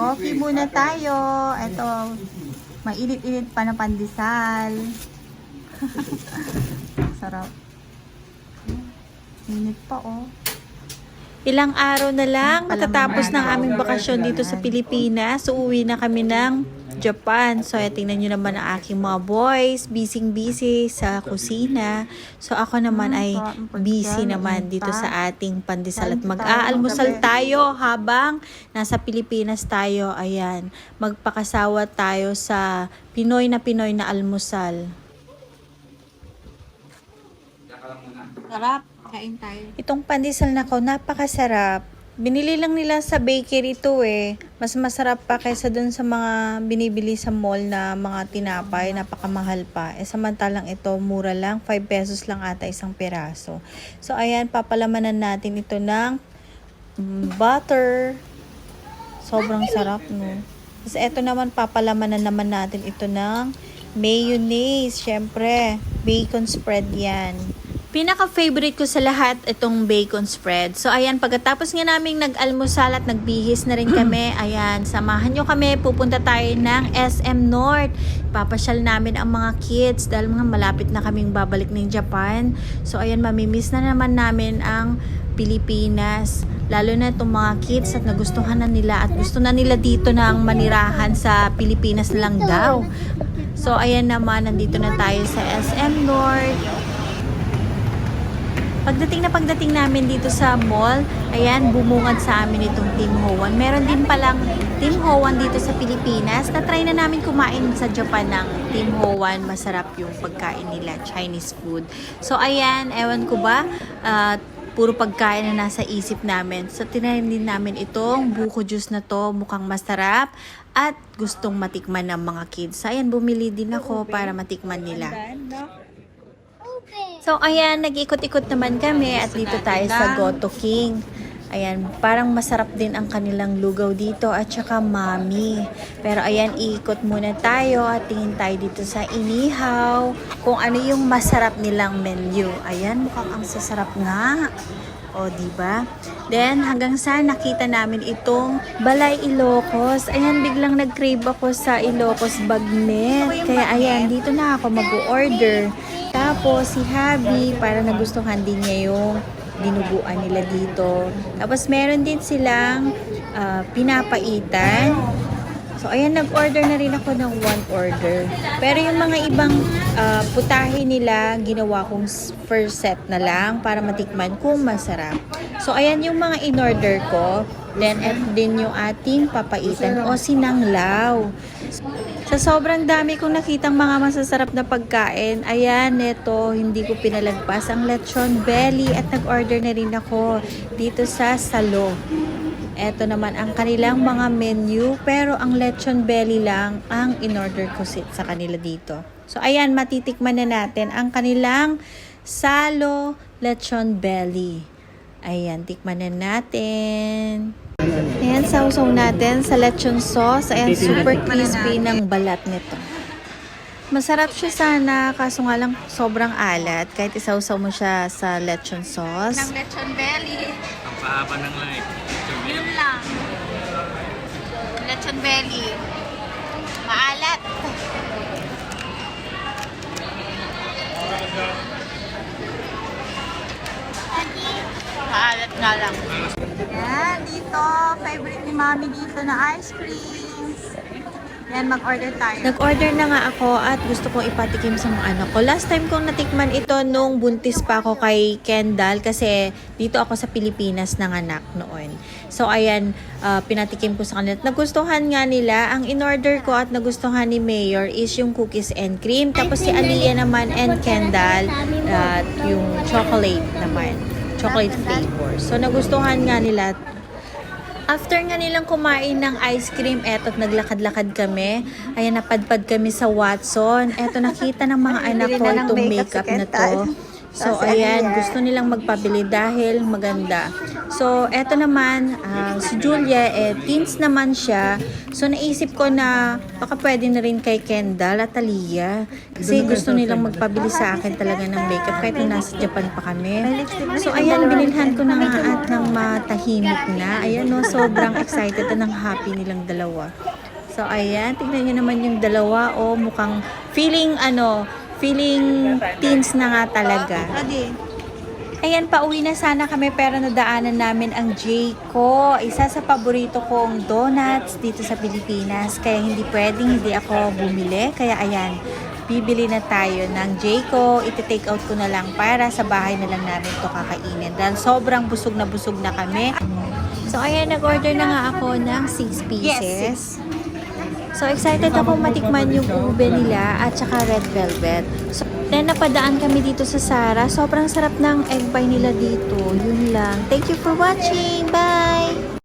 Coffee muna tayo. Ito, mainit-init pa na pandesal. Sarap. Init pa oh. Ilang araw na lang matatapos ng aming bakasyon dito sa Pilipinas. So, uwi na kami ng Japan. So, ayan, tingnan nyo naman ang aking mga boys. Busy-busy sa kusina. So, ako naman ay busy naman dito sa ating pandesal. At mag-aalmusal tayo habang nasa Pilipinas tayo. Ayan, magpakasawa tayo sa Pinoy na Pinoy na almusal. Sarap. Kain tayo. Itong pandesal na ko, napakasarap. Binili lang nila sa bakery to eh. Mas masarap pa kaysa dun sa mga binibili sa mall na mga tinapay, napakamahal pa. Eh samantalang ito, mura lang, 5 pesos lang ata isang piraso. So ayan, papalamanan natin ito ng butter. Sobrang sarap no. Tapos ito naman, papalamanan naman natin ito ng mayonnaise. Syempre, bacon spread yan. Pinaka-favorite ko sa lahat itong bacon spread. So, ayan, pagkatapos nga naming nag-almusal at nagbihis na rin kami, ayan, samahan nyo kami, pupunta tayo ng SM North. Papasyal namin ang mga kids dahil mga malapit na kaming babalik ng Japan. So, ayan, mamimiss na naman namin ang Pilipinas. Lalo na itong mga kids at nagustuhan na nila at gusto na nila dito ng manirahan sa Pilipinas lang daw. So, ayan naman, nandito na tayo sa SM North. Pagdating na pagdating namin dito sa mall, ayan, bumungad sa amin itong Tim Ho-Wan. Meron din palang Tim Ho-Wan dito sa Pilipinas. Na-try na namin kumain sa Japan ng Tim Ho-Wan. Masarap yung pagkain nila, Chinese food. So, ayan, ewan ko ba, ah, puro pagkain na nasa isip namin. So, tinayin din namin itong buko juice na to. Mukhang masarap at gustong matikman ng mga kids. So, ayan, bumili din ako para matikman nila. So, ayan, nag-ikot-ikot naman kami at dito tayo sa Goto King. Ayan, parang masarap din ang kanilang lugaw dito at saka mami. Pero ayan, iikot muna tayo at tingin tayo dito sa inihaw kung ano yung masarap nilang menu. Ayan, mukhang ang sasarap nga. O, di ba? Then, hanggang sa nakita namin itong Balay Ilocos. Ayan, biglang nag-crave ako sa Ilocos Bagnet. Kaya ayan, dito na ako mag-order. Tapos, si Habi, para nagustuhan din niya yung dinuguan nila dito. Tapos, meron din silang ah, pinapaitan. So, ayan, nag-order na rin ako ng one order. Pero yung mga ibang ah, putahe nila, ginawa kong first set na lang para matikman kung masarap. So, ayan yung mga in-order ko. Then, at din yung ating papaitan o sinanglaw. Sa sobrang dami kong nakitang mga masasarap na pagkain, ayan, neto, hindi ko pinalagpas ang lechon belly at nag-order na rin ako dito sa Salo. Ito naman ang kanilang mga menu, pero ang lechon belly lang ang in-order ko sa kanila dito. So, ayan, matitikman na natin ang kanilang Salo Lechon Belly. Ayan, tikman na natin. Ayan, sausaw natin sa lechon sauce. Ayan, super crispy ng balat nito. Masarap siya sana, kaso nga lang sobrang alat. Kahit isausaw mo siya sa lechon sauce. Ng lechon belly. Ang pahaba ng life. Yun lang. Lechon belly. Maalat. Maalat nga lang. Yan, dito. Favorite ni Mami dito na ice cream. Yan, mag-order tayo. Nag-order na nga ako at gusto kong ipatikim sa mga anak ko. Last time kong natikman ito nung buntis pa ako kay Kendall kasi dito ako sa Pilipinas ng anak noon. So ayan, ah, pinatikim ko sa kanila. At Nagustuhan nga nila. Ang in-order ko at nagustuhan ni Mayor is yung cookies and cream. Tapos si Aliyah naman and Kendall at yung chocolate naman. Chocolate flavor. So nagustuhan nga nila After nga nilang kumain ng ice cream, eto naglakad-lakad kami. Ayan, napadpad kami sa Watson. Eto nakita ng mga anak ko itong makeup na to. So, ayan, ano yan? gusto nilang magpabili dahil maganda. So, eto naman, ah, si Julia, eh, teens naman siya. So, naisip ko na baka pwede na rin kay Kendall at Aliyah. Kasi gusto nilang magpabili sa akin talaga ng makeup kahit nung nasa Japan pa kami. So, ayan, binilhan ko na nga at ng matahimik na. Ayan, no, sobrang excited at ng happy nilang dalawa. So, ayan, tignan nyo naman yung dalawa. O, mukhang feeling, ano, feeling teens na nga talaga. Ayan, pauwi na sana kami pero nadaanan namin ang Jayco. Isa sa paborito kong donuts dito sa Pilipinas. Kaya hindi pwedeng hindi ako bumili. Kaya ayan, bibili na tayo ng Jayco. Iti-take out ko na lang para sa bahay na lang namin to kakainin. Dahil sobrang busog na busog na kami. So ayan, nag-order na nga ako ng 6 pieces. So, excited ako matikman yung ube nila at saka red velvet. So, then napadaan kami dito sa Sara. Sobrang sarap ng egg pie nila dito. Yun lang. Thank you for watching. Bye!